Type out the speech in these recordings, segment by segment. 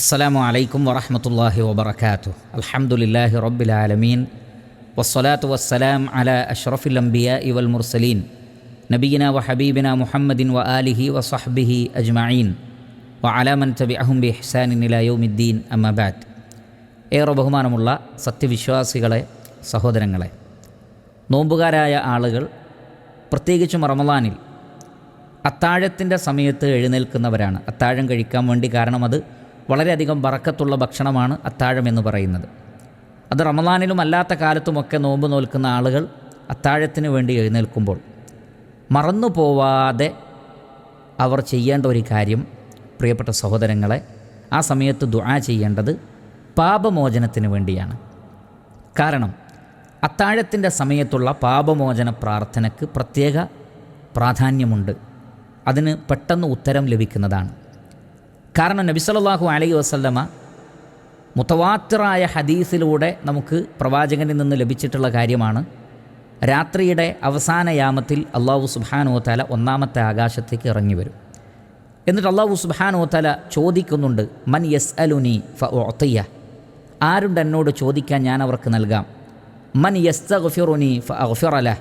അസ്സലാമു അലൈക്കും വറഹമത്തല്ലാഹി വബർക്കാത്തു അൽഹംദുലില്ലാഹി റബ്ബിൽ ആലമീൻ. വസ്സലാത്തു വസ്സലാം അല അഷ്റഫുൽ അംബിയ ഇവൽ മുർസലീൻ. നബീന വ ഹബീബിന മുഹമ്മദിൻ വ ആലിഹി വ സഹ്ബിഹി അജ്മഈൻ. വ അലാമൻ തബി അഹും ബി ഹ്സാനിൻ ഇല യൗമിദ്ദീൻ. അമ്മബാദ് ഏറെ ബഹുമാനമുള്ള സത്യവിശ്വാസികളെ സഹോദരങ്ങളെ നോമ്പുകാരായ ആളുകൾ പ്രത്യേകിച്ചും റമദാനിൽ അത്താഴത്തിന്റെ സമയത്ത് എഴുന്നേൽക്കുന്നവരാണ്. അത്താഴം കഴിക്കാൻ വേണ്ടി കാരണം അത് വളരെയധികം വറക്കത്തുള്ള ഭക്ഷണമാണ് അത്താഴം എന്ന് പറയുന്നത്. അത് റമദാനിലും അല്ലാത്ത കാലത്തുമൊക്കെ നോമ്പ് നോൽക്കുന്ന ആളുകൾ അത്താഴത്തിന് വേണ്ടി എഴുന്നേൽക്കുമ്പോൾ മറന്നു പോവാതെ അവർ ചെയ്യേണ്ട ഒരു കാര്യം പ്രിയപ്പെട്ട സഹോദരങ്ങളെ ആ സമയത്ത് ദുആ ചെയ്യേണ്ടത് പാപമോചനത്തിന് വേണ്ടിയാണ്. കാരണം അത്താഴത്തിന്റെ സമയത്തുള്ള പാപമോചന പ്രാർത്ഥനയ്ക്ക് പ്രത്യേക പ്രാധാന്യമുണ്ട്. അതിന് പെട്ടെന്ന് ഉത്തരം ലഭിക്കുന്നതാണ്. കാരണം നബിസലല്ലാഹു അലൈഹി വസല്ലമ മുത്തവാത്തറായ ഹദീസിലൂടെ നമുക്ക് പ്രവാചകനിൽ നിന്ന് ലഭിച്ചിട്ടുള്ള കാര്യമാണ്. രാത്രിയുടെ അവസാന യാമത്തിൽ അള്ളാഹു സുബാനോത്തല തല ഒന്നാമത്തെ ആകാശത്തേക്ക് ഇറങ്ങി വരും. എന്നിട്ട് അള്ളാഹു സുബാനോത്തല തല ചോദിക്കുന്നുണ്ട് മൻ യസ് അലുനി ഫ ഒത്തയ്യ ആരുണ്ട് എന്നോട് ചോദിക്കാൻ ഞാൻ അവർക്ക് നൽകാം. മൻ യസ്തഗ്ഫിറുനി ഫ ഗഫിറല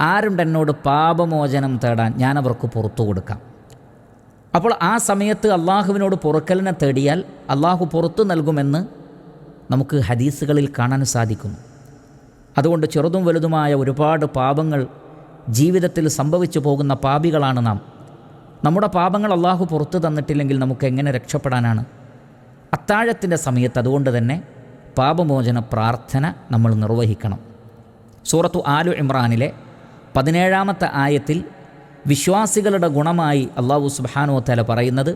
ആരുണ്ട് എന്നോട് പാപമോചനം തേടാൻ ഞാൻ അവർക്ക് പുറത്തു കൊടുക്കാം. അപ്പോൾ ആ സമയത്ത് അള്ളാഹുവിനോട് പുറക്കലിനെ തേടിയാൽ അള്ളാഹു പുറത്തു നൽകുമെന്ന് നമുക്ക് ഹദീസുകളിൽ കാണാൻ സാധിക്കുന്നു അതുകൊണ്ട് ചെറുതും വലുതുമായ ഒരുപാട് പാപങ്ങൾ ജീവിതത്തിൽ സംഭവിച്ചു പോകുന്ന പാപികളാണ് നാം. നമ്മുടെ പാപങ്ങൾ അള്ളാഹു പുറത്തു തന്നിട്ടില്ലെങ്കിൽ നമുക്ക് എങ്ങനെ രക്ഷപ്പെടാനാണ്? അത്താഴത്തിന്റെ സമയത്ത് അതുകൊണ്ട് തന്നെ പാപമോചന പ്രാർത്ഥന നമ്മൾ നിർവഹിക്കണം. സൂറത്തു ആലു ഇമ്രാനിലെ പതിനേഴാമത്തെ ആയത്തിൽ വിശ്വാസികളുടെ ഗുണമായി അള്ളാഹു സുബാനോ തല പറയുന്നത്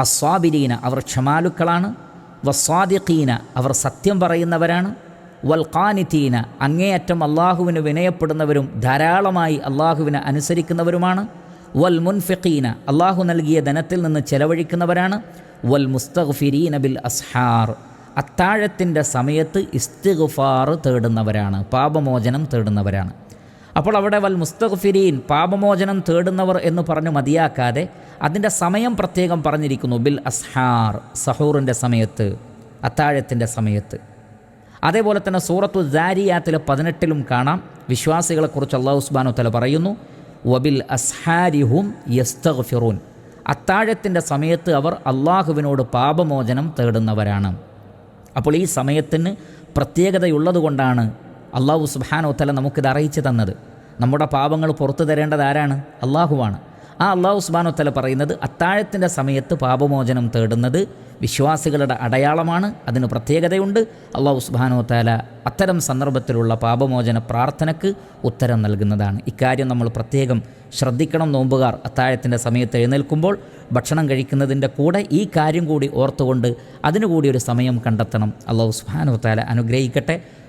അസ്വാബിരീന അവർ ക്ഷമാലുക്കളാണ് വസ്വാദിഖീന അവർ സത്യം പറയുന്നവരാണ് വൽഖാനിത്തീന അങ്ങേയറ്റം അള്ളാഹുവിന് വിനയപ്പെടുന്നവരും ധാരാളമായി അള്ളാഹുവിനെ അനുസരിക്കുന്നവരുമാണ് വൽ മുൻഫിഖീന അള്ളാഹു നൽകിയ ധനത്തിൽ നിന്ന് ചെലവഴിക്കുന്നവരാണ് വൽ മുസ്തഗ്ഫിരീന ബിൽ അസ്ഹാർ അത്താഴത്തിന്റെ സമയത്ത് ഇസ്തിഗ്ഫാർ തേടുന്നവരാണ് പാപമോചനം തേടുന്നവരാണ്. അപ്പോൾ അവിടെ വൽ മുസ്തഖ്ഫിരീൻ പാപമോചനം തേടുന്നവർ എന്ന് പറഞ്ഞു മതിയാക്കാതെ അതിന്റെ സമയം പ്രത്യേകം പറഞ്ഞിരിക്കുന്നു ബിൽ അസ്ഹാർ സഹൂറിന്റെ സമയത്ത് അത്താഴത്തിന്റെ സമയത്ത്. അതേപോലെ തന്നെ സൂറത്തു ദാരിയാത്തിലെ പതിനെട്ടിലും കാണാം വിശ്വാസികളെക്കുറിച്ച് അള്ളാഹു ഉസ്ബാനു തല പറയുന്നു വബിൽ അസ്ഹാരിഹും യസ്തഗ്ഫിറൂൻ. അത്താഴത്തിന്റെ സമയത്ത് അവർ അള്ളാഹുവിനോട് പാപമോചനം തേടുന്നവരാണ്. അപ്പോൾ ഈ സമയത്തിന് പ്രത്യേകതയുള്ളതുകൊണ്ടാണ് അള്ളാഹു സുബാനോത്തല തല നമുക്കിത് അറിയിച്ചു തന്നത്. നമ്മുടെ പാപങ്ങൾ പുറത്തു തരേണ്ടത് ആരാണ്? അള്ളാഹുവാണ്. ആ അള്ളാഹു സുബാനോത്തല തല പറയുന്നത് അത്താഴത്തിന്റെ സമയത്ത് പാപമോചനം തേടുന്നത് വിശ്വാസികളുടെ അടയാളമാണ്. അതിന് പ്രത്യേകതയുണ്ട്. അള്ളാഹു സുബാനോ താല അത്തരം സന്ദർഭത്തിലുള്ള പാപമോചന പ്രാർത്ഥനയ്ക്ക് ഉത്തരം നൽകുന്നതാണ്. ഇക്കാര്യം നമ്മൾ പ്രത്യേകം ശ്രദ്ധിക്കണം. നോമ്പുകാർ അത്താഴത്തിന്റെ സമയത്ത് എഴുന്നേൽക്കുമ്പോൾ ഭക്ഷണം കഴിക്കുന്നതിന്റെ കൂടെ ഈ കാര്യം കൂടി ഓർത്തുകൊണ്ട് അതിനുകൂടി ഒരു സമയം കണ്ടെത്തണം. അള്ളാഹു സുബാനോ